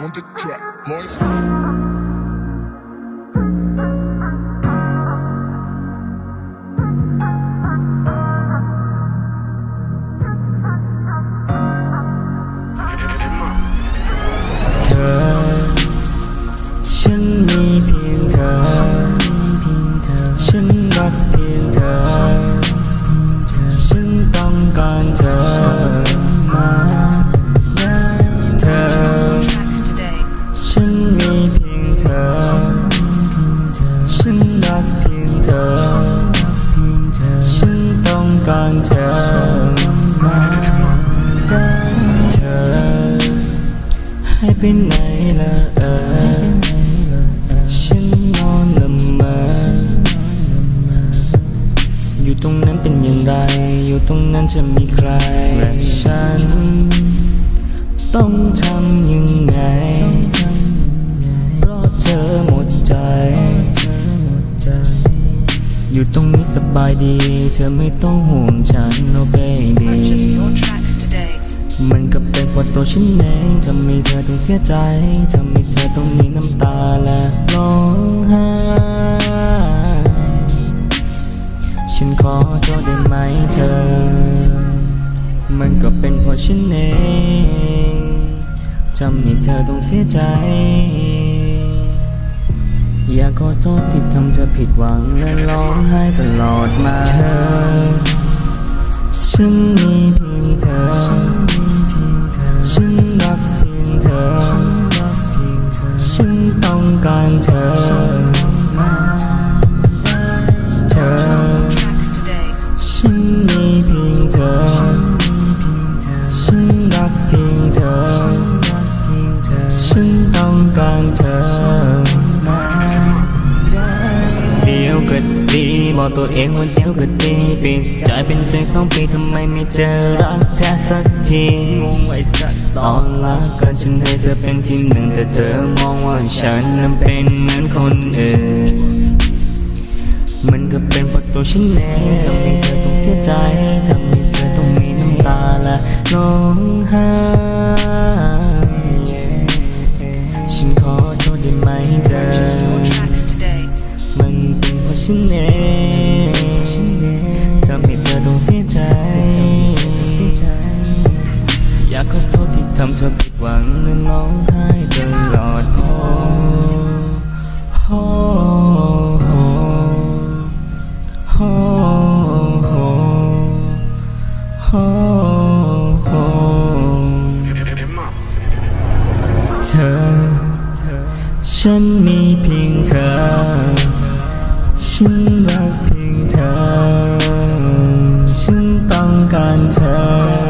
on the track, boys. ให้ไปไหนละเออฉันนอนละเมออยู่ตรงนั้นเป็นอย่างไร อยู่ตรงนั้นจะมีใครและฉัน ต้องทำยังไง เพราะเธอหมดใจ อยู่ตรงนี้สบายดี เธอไม่ต้องห่วงฉัน no baby ก็เป็นเพราตัวฉันเองทำให้เธอต้องเสียใจทำให้เธอต้องมีน้ำตาและร้องไห้ฉันขอโทษได้ไหมเธอ มันก็เป็นเพราะฉันเองทำให้เธอต้องเสียใจ อยากขอโทษที่ทำเธอผิดหวังและร้องไห้ตลอดมาเธอ ฉันมีเพียงเธอ ฉันต้องการเธอ เธอ ฉันมีเพียงเธอ ฉันรักเพียงเธอ ฉันต้องการเธอ ก็ดีบอกตัวเองว่าเดียวก็ดีปีใจเป็นเพียงสองปีทำไมไม่เจอรักแท้สักทีงงไว้สักตอนรักกันฉันให้เธอเป็นที่หนึ่งแต่เธอมองว่าฉันนั้นเป็นเหมือนคนอื่นมันก็เป็นเพราะตัวฉันเองทำให้เธอต้องเสียใจทำให้เธอต้องมีน้ำตาและร้องไห้ ฉันเองทำให้เธอต้องเสียใจ อยากขอโทษที่ทำเธอผิดหวังและร้องไห้ตลอดโอ้โอ้โอ้โอ้โอ้โอ้โอ้เธอ ฉันมี ฉันรักเพียงเธอ ฉันต้องการเธอ